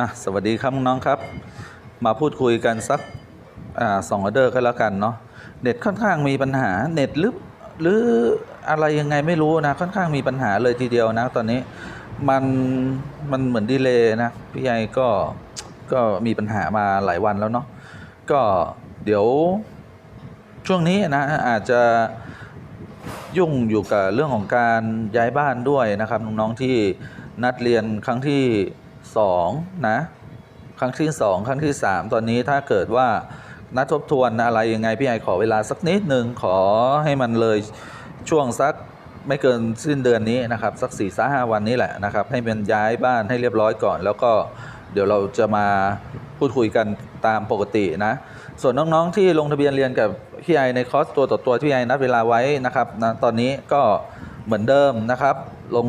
อะสวัสดีครับน้องๆครับ มาพูดคุยกันสักอ่าสองออเดอร์ก็แล้วกันเนาะเน็ตค่อนข้างมีปัญหาเน็ตหรือหรืออะไรยังไงไม่รู้นะค่อนข้างมีปัญหาเลยทีเดียวนะ ตอนนี้มันมันเหมือนดีเลย์นะพี่ใหญ่ก็ก็มีปัญหามาหลายวันแล้วเนาะก็เดี๋ยวช่วงนี้นะอาจจะยุ่งอยู่กับเรื่องของการย้ายบ้านด้วยนะครับน้องๆที่นัดเรียนครั้งที่ สองนะครั้งที่สองครั้งที่สามตอนนี้ถ้าเกิดว่านัดทบทวนอะไรยังไงพี่ไอขอเวลาสักนิดหนึ่งขอให้มันเลยช่วงสักไม่เกินสิ้นเดือนนี้นะครับ สัก4ี่สห้าวันนี้แหละนะครับ ให้มันย้ายบ้านให้เรียบร้อยก่อน แล้วก็เดี๋ยวเราจะมาพูดคุยกันตามปกตินะ ส่วนน้องๆที่ลงทะเบียนเรียนกับพี่ไอในคอร์สตัวต่อตัวที่พี่ไอนัดเวลาไว้นะครับนะตอนนี้ก็เหมือนเดิมนะครับ ลง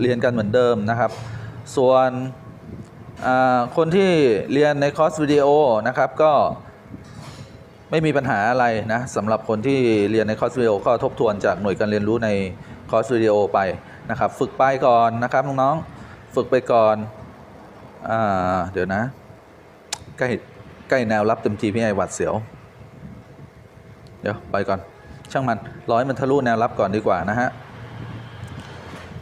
เรียนกันเหมือนเดิมนะครับ ส่วนคนที่เรียนในคอร์สวิดีโอนะครับก็ไม่มีปัญหาอะไรนะสำหรับคนที่เรียนในคอร์สวิดีโอก็ทบทวนจากหน่วยการเรียนรู้ในคอร์สวิดีโอไปนะครับ ฝึกไปก่อนนะครับน้องๆฝึกไปก่อนอเดี๋ยวนะ ใกล้ใกล้แนวรับเต็มทีพี่ไอหวัดเสียว เดี๋ยวไปก่อน ช่างมันร้อยมันทะลุแนวรับก่อนดีกว่านะฮะ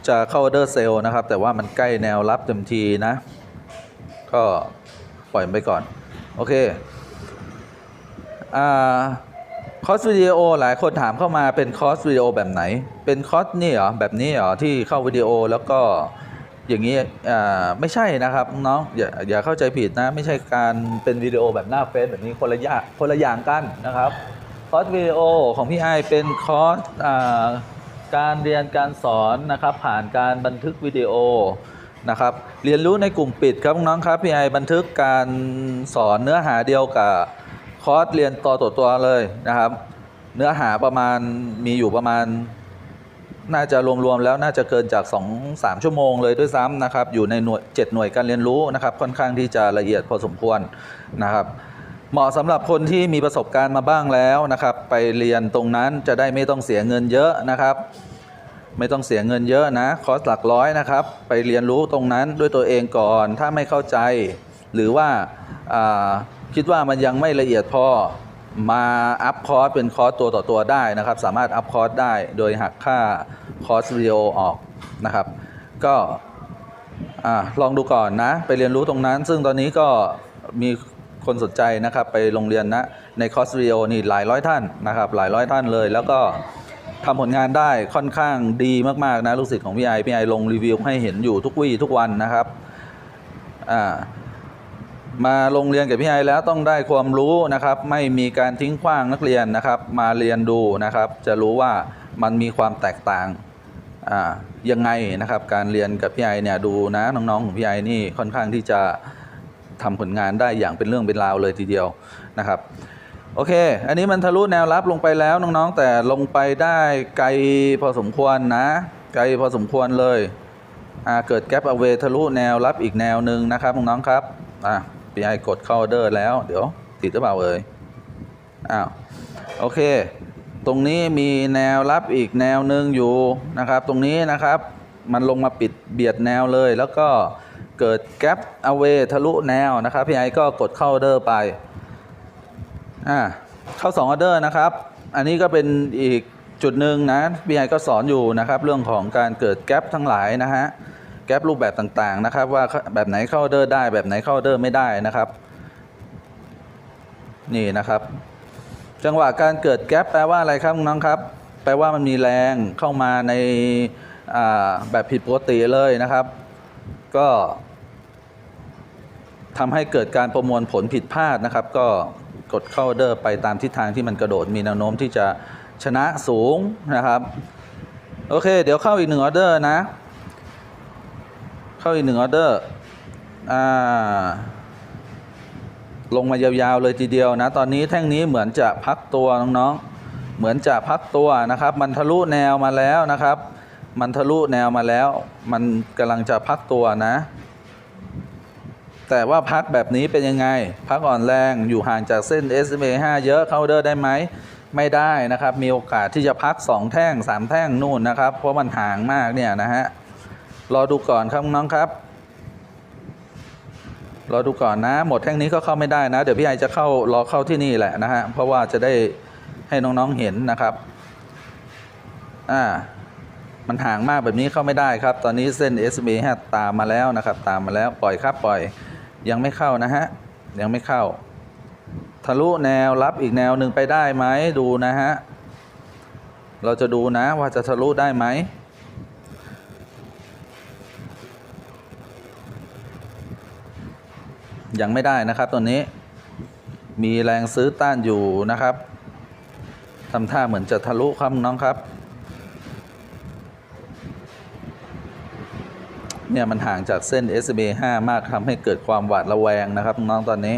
จะเข้าออเดอร์เซลล์นะครับ แต่ว่ามันใกล้แนวรับเต็มทีนะ ก็ปล่อยไปก่อน โอเคอ่าคอร์สวิดีโอหลายคนถามเข้ามาเป็นคอร์สวิดีโอแบบไหน เป็นคอร์สนี่เหรอ แบบนี้เหรอ ที่เข้าวิดีโอแล้วก็อย่างนี้อ่าไม่ใช่นะครับน้องอย่าอย่าเข้าใจผิดนะ ไม่ใช่การเป็นวิดีโอแบบหน้าเฟซแบบนี้คนละอย่างคนละอย่างกันนะครับคอร์สวิดีโอของพี่ไอเป็นคอร์สอ่า การเรียนการสอนนะครับผ่านการบันทึกวิดีโอนะครับเรียนรู้ในกลุ่มปิดครับน้องครับพี่ไอบันทึกการสอนเนื้อหาเดียวกับคอร์สเรียนต่อตัวตัวเลยนะครับ เนื้อหาประมาณมีอยู่ประมาณ น่าจะรวมๆแล้วน่าจะเกินจาก 2-3 ชั่วโมงเลยด้วยซ้ำนะครับ อยู่ในหน่วย7หน่วยการเรียนรู้นะครับ ค่อนข้างที่จะละเอียดพอสมควรนะครับ เหมาะสำหรับคนที่มีประสบการณ์มาบ้างแล้วนะครับ ไปเรียนตรงนั้นจะได้ไม่ต้องเสียเงินเยอะนะครับ ไม่ต้องเสียเงินเยอะนะคอร์สหลักร้อยนะครับ ไปเรียนรู้ตรงนั้นด้วยตัวเองก่อนถ้าไม่เข้าใจ หรือว่าคิดว่ามันยังไม่ละเอียดพอมาอัพคอร์สเป็นคอร์สตัวต่อตัวได้นะครับ สามารถอัพคอร์สได้โดยหักค่าคอร์สวิดีโอออกนะครับ ก็ลองดูก่อนนะ ไปเรียนรู้ตรงนั้น ซึ่งตอนนี้ก็มี คนสนใจนะครับไปโรงเรียนนะในคอสวิดีโอนี่หลายร้อยท่านนะครับหลายร้อยท่านเลย แล้วก็ทำผลงานได้ค่อนข้างดีมากๆนะลูกศิษย์ของพี่ไอพี่ไอลงรีวิวให้เห็นอยู่ทุกวี่ทุกวันนะครับอ่ามาโรงเรียนกับพี่ไอแล้วต้องได้ความรู้นะครับ ไม่มีการทิ้งขว้างนักเรียนนะครับ มาเรียนดูนะครับ จะรู้ว่ามันมีความแตกต่างอ่ายังไงนะครับ การเรียนกับพี่ไอเนี่ยดูนะน้องๆของพี่ไอนี่ค่อนข้างที่จะ ทำผลงานได้อย่างเป็นเรื่องเป็นราวเลยทีเดียวนะครับโอเค อันนี้มันทะลุแนวรับลงไปแล้วน้องๆ แต่ลงไปได้ไกลพอสมควรนะ ไกลพอสมควรเลยอ่าเกิดแกลบเอาเวทะลุแนวรับอีกแนวหนึ่งนะครับน้องๆครับอ่าพีไอกดเข้าออเดอร์แล้ว เดี๋ยวติดหรือเปล่าเอ่ยอ้าวโอเค ตรงนี้มีแนวรับอีกแนวหนึ่งอยู่นะครับ ตรงนี้นะครับ มันลงมาปิดเบียดแนวเลยแล้วก็ เกิดแกลบเอาเวทะลุแนวนะครับ พี่ไอก็กดเข้าออเดอร์ไปอ่าเข้า2ออเดอร์นะครับ อันนี้ก็เป็นอีกจุดหนึ่งนะพี่ไอก็สอนอยู่นะครับ เรื่องของการเกิดแกลบทั้งหลายนะฮะแกลบรูปแบบต่างๆนะครับ ว่าแบบไหนเข้าออเดอร์ได้ แบบไหนเข้าออเดอร์ไม่ได้นะครับ นี่นะครับ จังหวะการเกิดแกลบแปลว่าอะไรครับน้องครับ แปลว่ามันมีแรงเข้ามาในอ่าแบบผิดปกติเลยนะครับ ก็ทำให้เกิดการประมวลผลผิดพลาดนะครับ ก็กดเข้าออเดอร์ไปตามทิศทางที่มันกระโดดมีแนวโน้มที่จะชนะสูงนะครับ โอเค เดี๋ยวเข้าอีกหนึ่งออเดอร์นะ เข้าอีกหนึ่งออเดอร์อ่าลงมายาวๆเลยทีเดียวนะ ตอนนี้แท่งนี้เหมือนจะพักตัวน้องๆ เหมือนจะพักตัวนะครับ มันทะลุแนวมาแล้วนะครับ มันทะลุแนวมาแล้ว มันกำลังจะพักตัวนะ แต่ว่าพักแบบนี้เป็นยังไง พักอ่อนแรงอยู่ห่างจากเส้น SMA 5 เยอะเข้าเดอร์ได้ไหม ไม่ได้นะครับ มีโอกาสที่จะพัก 2 แท่ง 3 แท่งนู่นนะครับ เพราะมันห่างมากเนี่ยนะฮะ รอดูก่อนครับน้องครับ รอดูก่อนนะ หมดแท่งนี้ก็เข้าไม่ได้นะ เดี๋ยวพี่ไอจะเข้ารอเข้าที่นี่แหละนะฮะ เพราะว่าจะได้ให้น้องๆเห็นนะครับ อ่า มันห่างมากแบบนี้เข้าไม่ได้ครับ ตอนนี้เส้น SMA 5ตามมาแล้วนะครับ ตามมาแล้วปล่อยครับปล่อยยังไม่เข้านะฮะยังไม่เข้า ทะลุแนวรับอีกแนวหนึ่งไปได้ไหมดูนะฮะเราจะดูนะว่าจะทะลุได้ไหมยังไม่ได้นะครับตัวนี้มีแรงซื้อต้านอยู่นะครับทำท่าเหมือนจะทะลุครับน้องครับ เนี่ยมันห่างจากเส้น SMA 5มากทำให้เกิดความหวาดระแวงนะครับน้องตอนนี้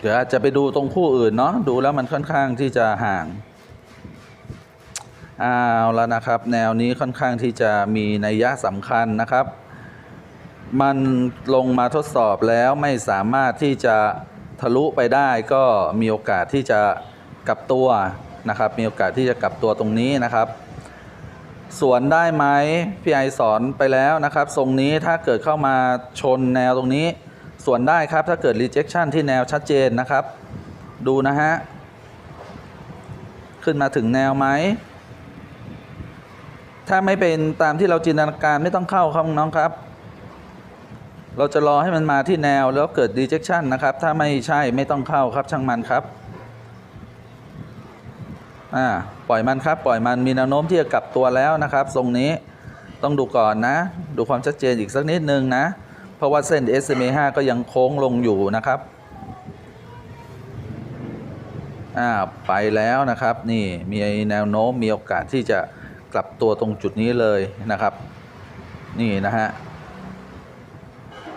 เดี๋ยวอาจจะไปดูตรงคู่อื่นเนาะดูแล้วมันค่อนข้างที่จะห่างเอาแล้วนะครับ แนวนี้ค่อนข้างที่จะมีนัยยะสำคัญนะครับ มันลงมาทดสอบแล้วไม่สามารถที่จะทะลุไปได้ก็มีโอกาสที่จะกลับตัวนะครับ มีโอกาสที่จะกลับตัวตรงนี้นะครับ สวนได้ไหมพี่ไอสอนไปแล้วนะครับทรงนี้ถ้าเกิดเข้ามาชนแนวตรงนี้สวนได้ครับ ถ้าเกิด rejection ที่แนวชัดเจนนะครับ ดูนะฮะ ขึ้นมาถึงแนวไหม ถ้าไม่เป็นตามที่เราจินตนาการไม่ต้องเข้าครับน้องครับ เราจะรอให้มันมาที่แนวแล้วเกิด rejection นะครับ ถ้าไม่ใช่ไม่ต้องเข้าครับช่างมันครับ อ่าปล่อยมันครับ ปล่อยมันมีแนวโน้มที่จะกลับตัวแล้วนะครับทรงนี้ต้องดูก่อนนะ ดูความชัดเจนอีกสักนิดนึงนะ เพราะว่าเส้น SMA 5ก็ยังโค้งลงอยู่นะครับอ่าไปแล้วนะครับนี่มีแนวโน้มมีโอกาสที่จะกลับตัวตรงจุดนี้เลยนะครับ นี่นะฮะ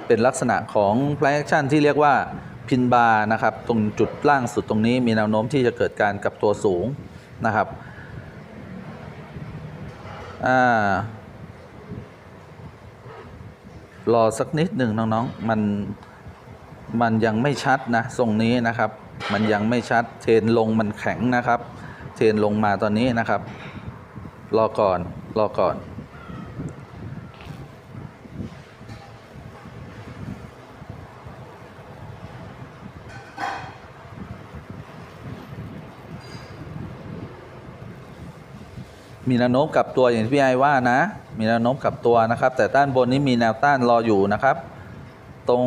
เป็นลักษณะของ price action ที่เรียกว่าพินบาร์นะครับ ตรงจุดล่างสุดตรงนี้มีแนวโน้มที่จะเกิดการกลับตัวสูง นะครับรอสักนิดหนึ่งน้องๆ มันมันยังไม่ชัดนะทรงนี้นะครับ มันยังไม่ชัดเทนลงมันแข็งนะครับ เทนลงมาตอนนี้นะครับ รอก่อนรอก่อน มีแนวโน้มกลับตัวอย่างที่พี่ไอว่านะ มีแนวโน้มกลับตัวนะครับ แต่ด้านบนนี้มีแนวต้านรออยู่นะครับ ตรง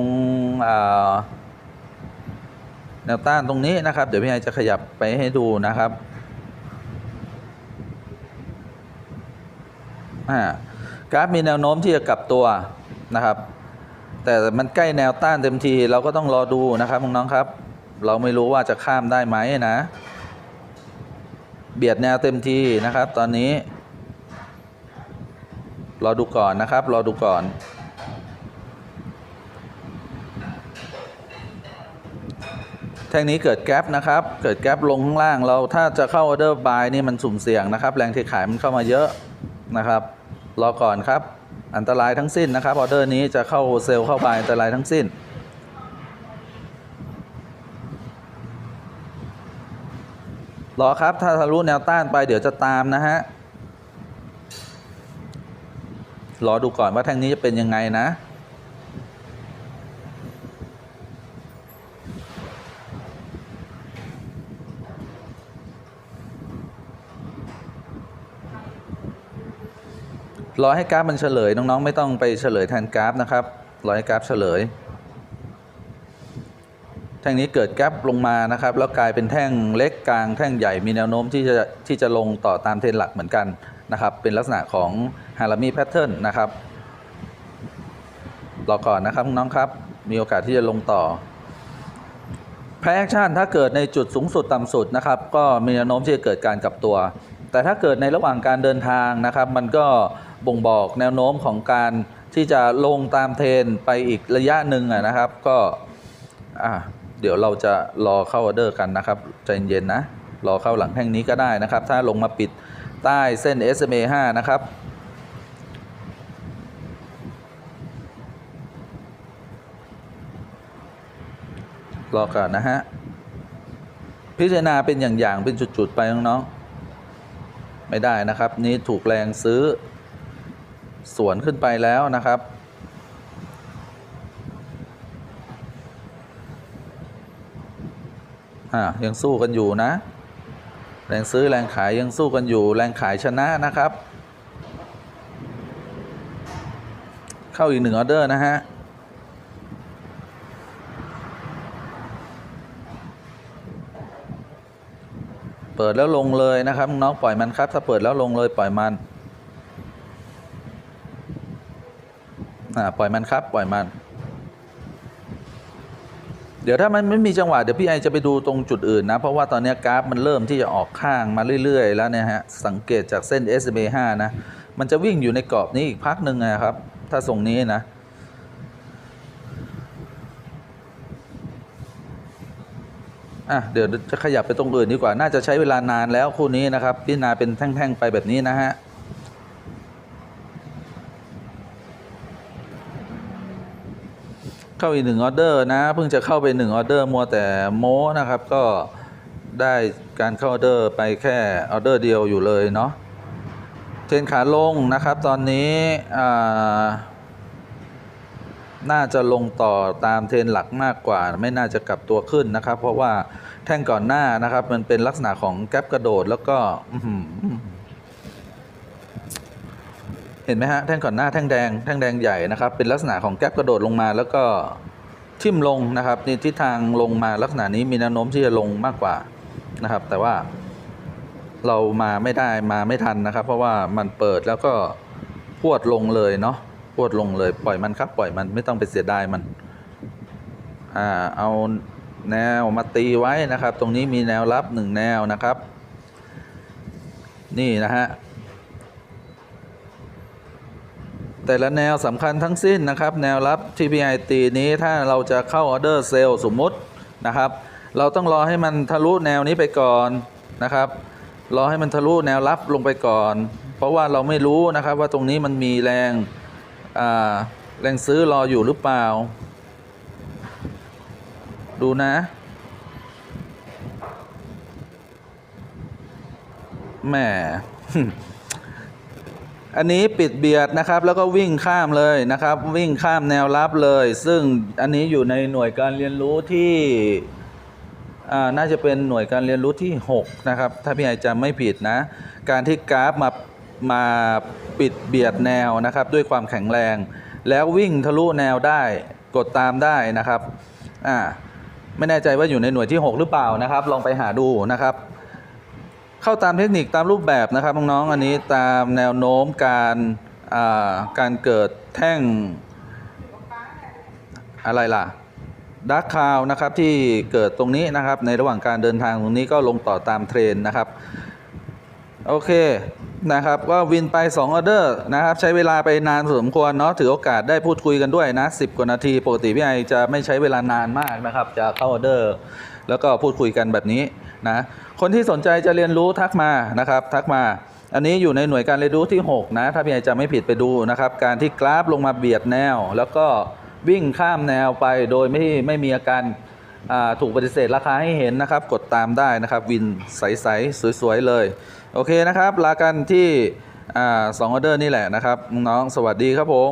แนวต้านตรงนี้นะครับ เดี๋ยวพี่ไอจะขยับไปให้ดูนะครับอ่ากราฟมีแนวโน้มที่จะกลับตัวนะครับ แต่มันใกล้แนวต้านเต็มทีเราก็ต้องรอดูนะครับน้องๆครับ เราไม่รู้ว่าจะข้ามได้ไหมนะ เบียดแนวเต็มทีนะครับ ตอนนี้ รอดูก่อนนะครับ รอดูก่อน แท่งนี้เกิดแกลบนะครับ เกิดแกลบลงข้างล่างเราถ้าจะเข้าออเดอร์บายนี่มันสุ่มเสี่ยงนะครับ แรงเทขายมันเข้ามาเยอะนะครับ รอก่อนครับ อันตรายทั้งสิ้นนะครับออเดอร์นี้จะเข้าเซลล์เข้าบายอันตรายทั้งสิ้น รอครับ ถ้าทะลุแนวต้านไปเดี๋ยวจะตามนะฮะ รอดูก่อนว่าแท่งนี้จะเป็นยังไงนะ รอให้กราฟมันเฉลยน้องๆ ไม่ต้องไปเฉลยแทนกราฟนะครับ รอให้กราฟเฉลย แท่งนี้เกิดแกลบลงมานะครับ แล้วกลายเป็นแท่งเล็กกลางแท่งใหญ่มีแนวโน้มที่จะที่จะลงต่อตามเทรนหลักเหมือนกันนะครับ เป็นลักษณะของฮารามีแพทเทิร์นนะครับรอก่อนนะครับน้องครับ มีโอกาสที่จะลงต่อแพแอคชั่นถ้าเกิดในจุดสูงสุดต่ำสุดนะครับ ก็มีแนวโน้มที่จะเกิดการกลับตัว แต่ถ้าเกิดในระหว่างการเดินทางนะครับ มันก็บ่งบอกแนวโน้มของการที่จะลงตามเทรนไปอีกระยะหนึ่งนะครับ ก็อะ เดี๋ยวเราจะรอเข้าออเดอร์กันนะครับใจเย็นๆนะ รอเข้าหลังแท่งนี้ก็ได้นะครับ ถ้าลงมาปิดใต้เส้น SMA 5 นะครับรอก่อนนะฮะ พิจารณาเป็นอย่างๆเป็นจุดๆ ไปน้องๆไม่ได้นะครับ นี้ถูกแรงซื้อ สวนขึ้นไปแล้วนะครับ อ่ายังสู้กันอยู่นะ แรงซื้อแรงขายยังสู้กันอยู่ แรงขายชนะนะครับ เข้าอีกหนึ่งออเดอร์นะฮะเปิดแล้วลงเลยนะครับน้องปล่อยมันครับ ถ้าเปิดแล้วลงเลยปล่อยมันอ่าปล่อยมันครับ ปล่อยมัน ดี๋ยวถ้ามันไม่มีจังหวะเดี๋ยวพี่ไอจะไปดูตรงจุดอื่นนะ เพราะว่าตอนนี้กราฟมันเริ่มที่จะออกข้างมาเรื่อย ๆ แล้วเนี่ยฮะ สังเกตจากเส้น SMA 5นะ มันจะวิ่งอยู่ในกรอบนี้อีกพักหนึ่งนะครับ ถ้าทรงนี้นะอะเดี๋ยวจะขยับไปตรงอื่นดีกว่า น่าจะใช้เวลานานแล้วคู่นี้นะครับ พิจารณาเป็นแท่ง ๆ ไปแบบนี้นะฮะ เข้าอีกหนึ่งออเดอร์นะ เพิ่งจะเข้าไปหนึ่งออเดอร์มัวแต่โม้นะครับก็ได้การเข้าออเดอร์ไปแค่ออเดอร์เดียวอยู่เลยเนาะเทรนขาลงนะครับ ตอนนี้น่าจะลงต่อตามเทรนหลักมากกว่า ไม่น่าจะกลับตัวขึ้นนะครับ เพราะว่าแท่งก่อนหน้านะครับ มันเป็นลักษณะของแกลบกระโดดแล้วก็ เห็นไหมฮะแท่งก่อนหน้าแท่งแดงแท่งแดงใหญ่นะครับ เป็นลักษณะของแกลบกระโดดลงมา แล้วก็ทิ่มลงนะครับนี่ทิศทางลงมาลักษณะนี้มีแนวโน้มที่จะลงมากกว่านะครับ แต่ว่าเรามาไม่ได้มาไม่ทันนะครับ เพราะว่ามันเปิดแล้วก็พวดลงเลยเนาะพวดลงเลยปล่อยมันครับ ปล่อยมันไม่ต้องไปเสียดายมันอ่าเอาแนวมาตีไว้นะครับ ตรงนี้มีแนวรับหนึ่งแนวนะครับ นี่นะฮะ แต่ละแนวสำคัญทั้งสิ้นนะครับ แนวรับ TPI ตีนี้ถ้าเราจะเข้าออเดอร์เซลล์สมมุตินะครับ เราต้องรอให้มันทะลุแนวนี้ไปก่อนนะครับ รอให้มันทะลุแนวรับลงไปก่อน เพราะว่าเราไม่รู้นะครับว่าตรงนี้มันมีแรงแรงซื้อรออยู่หรือเปล่า ดูนะ แหม อันนี้ปิดเบียดนะครับแล้วก็วิ่งข้ามเลยนะครับ วิ่งข้ามแนวรับเลย ซึ่งอันนี้อยู่ในหน่วยการเรียนรู้ที่น่าจะเป็นหน่วยการเรียนรู้ที่ 6 นะครับ ถ้าพี่ไอจำไม่ผิดนะ การที่กราฟมามาปิดเบียดแนวนะครับ ด้วยความแข็งแรง แล้ววิ่งทะลุแนวได้กดตามได้นะครับอ่าไม่แน่ใจว่าอยู่ในหน่วยที่ 6 หรือเปล่านะครับ ลองไปหาดูนะครับ เข้าตามเทคนิคตามรูปแบบนะครับน้องๆอันนี้ตามแนวโน้มการการเกิดแท่งอะไรล่ะดักคาวนะครับที่เกิดตรงนี้นะครับในระหว่างการเดินทางตรงนี้ก็ลงต่อตามเทรนนะครับ โอเคนะครับก็วินไป 2 ออเดอร์นะครับ ใช้เวลาไปนานสมควรเนาะถือโอกาสได้พูดคุยกันด้วยนะ 10 กว่านาที ปกติพี่ไอจะไม่ใช้เวลานานมากนะครับ จะเข้าออเดอร์ แล้วก็พูดคุยกันแบบนี้นะคนที่สนใจจะเรียนรู้ทักมานะครับ ทักมาอันนี้อยู่ในหน่วยการเรียนรู้ที่ 6 นะ ถ้าพี่ไอจะไม่ผิดไปดูนะครับ การที่กราฟลงมาเบียดแนว แล้วก็วิ่งข้ามแนวไปโดยไม่ไม่มีอาการถูกปฏิเสธราคาให้เห็นนะครับ กดตามได้นะครับ วินใสๆสวยๆเลย โอเคนะครับ ลากันที่อ่าสองออเดอร์นี่แหละนะครับ น้องสวัสดีครับผม